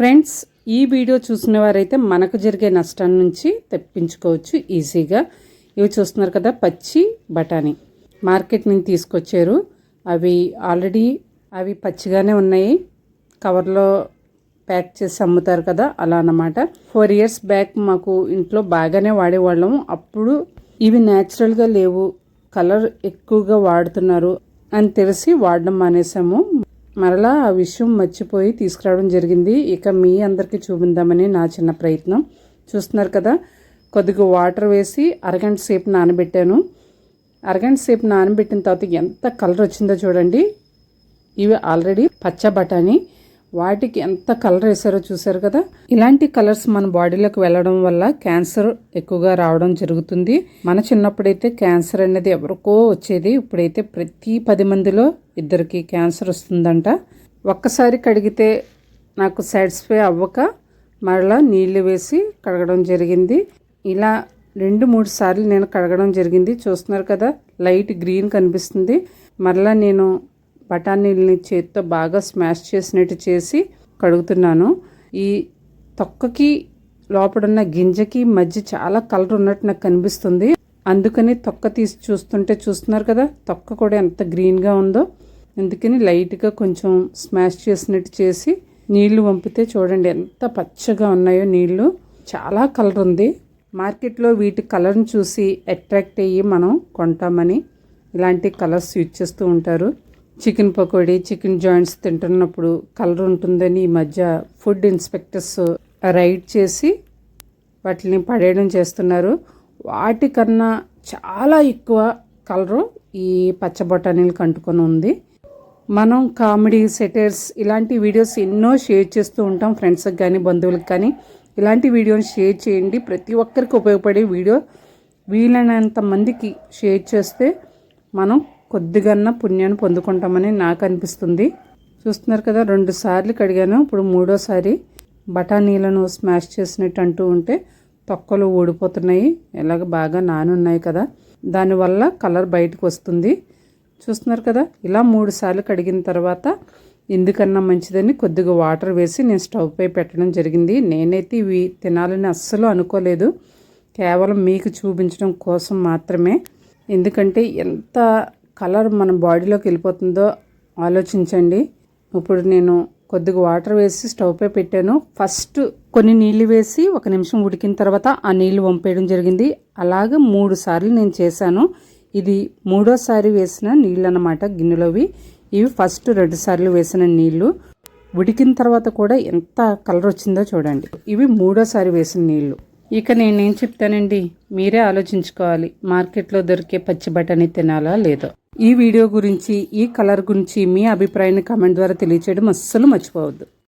Friends ఈ video చూసిన వారైతే మనకు జరిగే నష్టం నుంచి తెప్పించుకోవచ్చు ఈజీగా. ఇవి చూస్తున్నారు కదా పచ్చి బఠానీ. మార్కెట్ నుంచి తీసుకొచ్చారు. అవి ఆల్రెడీ అవి పచ్చిగానే ఉన్నాయి. కవర్లో ప్యాక్ చేసి అమ్ముతారు కదా అలా అన్నమాట. ఫోర్ ఇయర్స్ బ్యాక్ మాకు ఇంట్లో బాగానే వాడేవాళ్ళము. అప్పుడు ఇవి న్యాచురల్గా లేవు. కలర్ ఎక్కువగా వాడుతున్నారు అని తెలిసి వాడడం మానేసాము. మరలా ఆ విషయం మర్చిపోయి తీసుకురావడం జరిగింది. ఇక మీ అందరికీ చూపిందామని నా చిన్న ప్రయత్నం. చూస్తున్నారు కదా కొద్దిగా వాటర్ వేసి అరగంట సేపు నానబెట్టాను. అరగంట సేపు నానబెట్టిన తర్వాత ఎంత కలర్ వచ్చిందో చూడండి. ఇవి ఆల్రెడీ పచ్చ బఠానీ వాటికి ఎంత కలర్ వేసారో చూసారు కదా? ఇలాంటి కలర్స్ మన బాడీలోకి వెళ్ళడం వల్ల క్యాన్సర్ ఎక్కువగా రావడం జరుగుతుంది. మన చిన్నప్పుడైతే క్యాన్సర్ అనేది ఎవరికో వచ్చేది. ఇప్పుడైతే ప్రతి పది మందిలో ఇద్దరికి క్యాన్సర్ వస్తుందంట. ఒక్కసారి కడిగితే నాకు సాటిస్ఫై అవ్వక మరలా నీళ్ళు వేసి కడగడం జరిగింది. ఇలా రెండు మూడు సార్లు నేను కడగడం జరిగింది. చూస్తున్నారు కదా లైట్ గ్రీన్ కనిపిస్తుంది. మరలా నేను బఠానీలని చేతితో బాగా స్మాష్ చేసినట్టు చేసి కడుగుతున్నాను. ఈ తొక్కకి లోపడున్న గింజకి మధ్య చాలా కలర్ ఉన్నట్టు నాకు కనిపిస్తుంది. అందుకని తొక్క తీసి చూస్తుంటే చూస్తున్నారు కదా తొక్క కూడా ఎంత గ్రీన్గా ఉందో. అందుకని లైట్గా కొంచెం స్మాష్ చేసినట్టు చేసి నీళ్ళు వంపితే చూడండి ఎంత పచ్చగా ఉన్నాయో నీళ్ళు చాలా కలర్ ఉంది. మార్కెట్లో వీటి కలర్ని చూసి అట్రాక్ట్ అయ్యి మనం కొంటామని ఇలాంటి కలర్స్ యూజ్ చేస్తూ ఉంటారు. చికెన్ పకోడీ చికెన్ జాయింట్స్ తింటున్నప్పుడు కలర్ ఉంటుందని ఈ మధ్య ఫుడ్ ఇన్స్పెక్టర్స్ రైడ్ చేసి వాటిని పడేయడం చేస్తున్నారు. వాటికన్నా చాలా ఎక్కువ కలరు ఈ పచ్చ బఠానీలకు అంటుకొని ఉంది. మనం కామెడీ సెటర్స్ ఇలాంటి వీడియోస్ ఎన్నో షేర్ చేస్తూ ఉంటాం. ఫ్రెండ్స్కి కానీ బంధువులకు కానీ ఇలాంటి వీడియోని షేర్ చేయండి. ప్రతి ఒక్కరికి ఉపయోగపడే వీడియో వీలైనంత మందికి షేర్ చేస్తే మనం కొద్దిగా పుణ్యాన్ని పొందుకుంటామని నాకు అనిపిస్తుంది చూస్తున్నారు కదా రెండు సార్లు కడిగాను. ఇప్పుడు మూడోసారి బఠానీలను స్మాష్ చేసినట్టు అంటూ ఉంటే తొక్కలు ఊడిపోతున్నాయి. ఇలాగ బాగా నానున్నాయి కదా. దానివల్ల కలర్ బయటకు వస్తుంది. చూస్తున్నారు కదా ఇలా మూడు సార్లు కడిగిన తర్వాత ఎందుకన్నా మంచిదని కొద్దిగా వాటర్ వేసి నేను స్టవ్ పై పెట్టడం జరిగింది. నేనైతే ఇవి తినాలని అస్సలు అనుకోలేదు. కేవలం మీకు చూపించడం కోసం మాత్రమే. ఎందుకంటే ఎంత కలర్ మన బాడీలోకి వెళ్ళిపోతుందో ఆలోచించండి. ఇప్పుడు నేను కొద్దిగా వాటర్ వేసి స్టవ్ పై పెట్టాను. ఫస్ట్ కొన్ని నీళ్ళు వేసి ఒక నిమిషం ఉడికిన తర్వాత ఆ నీళ్ళు వంపేయడం జరిగింది. అలాగే మూడు సార్లు నేను చేశాను. ఇది మూడోసారి వేసిన నీళ్ళు అన్నమాట గిన్నెలోవి. ఇవి ఫస్ట్ రెండు సార్లు వేసిన నీళ్ళు. ఉడికిన తర్వాత కూడా ఎంత కలర్ వచ్చిందో చూడండి. ఇవి మూడోసారి వేసిన నీళ్ళు. ఇక నేనేం చెప్తానండి? మీరే ఆలోచించుకోవాలి. మార్కెట్లో దొరికే పచ్చి బఠానీ తినాలా లేదో. ఈ వీడియో గురించి ఈ కలర్ గురించి మీ అభిప్రాయాన్ని కామెంట్ ద్వారా తెలియచేయడం అస్సలు మర్చిపోవద్దు.